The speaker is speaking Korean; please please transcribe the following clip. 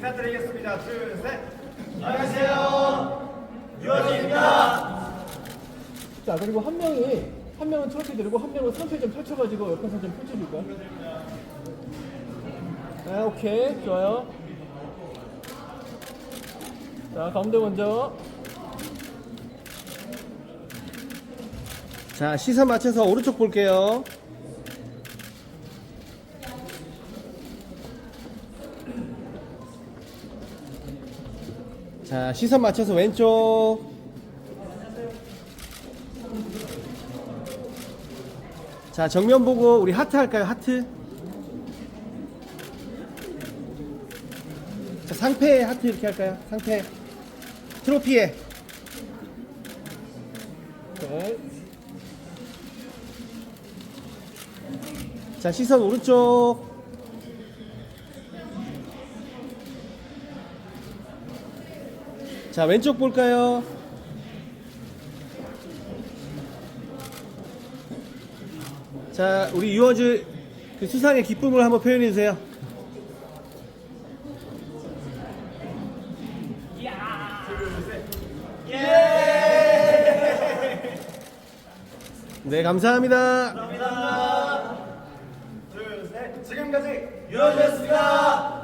인사드리겠습니다. 둘, 셋. 안녕하세요. 유원진입니다. 자 그리고 한 명이 한 명은 트로피 들고 한 명은 상패 좀 펼쳐가지고 옆에서 좀 펼쳐줄까? 아 오케이 좋아요. 자 가운데 먼저. 자, 시선 맞춰서 오른쪽 볼게요. 자, 시선 맞춰서 왼쪽. 자, 정면 보고 우리 하트 할까요? 하트. 자, 상패에 하트 이렇게 할까요? 상패. 트로피에. 자 시선 오른쪽 자 왼쪽 볼까요? 자 우리 유어즈 그 수상의 기쁨을 한번 표현해 주세요. 네 감사합니다. 둘, 셋. 지금까지 유어즈였습니다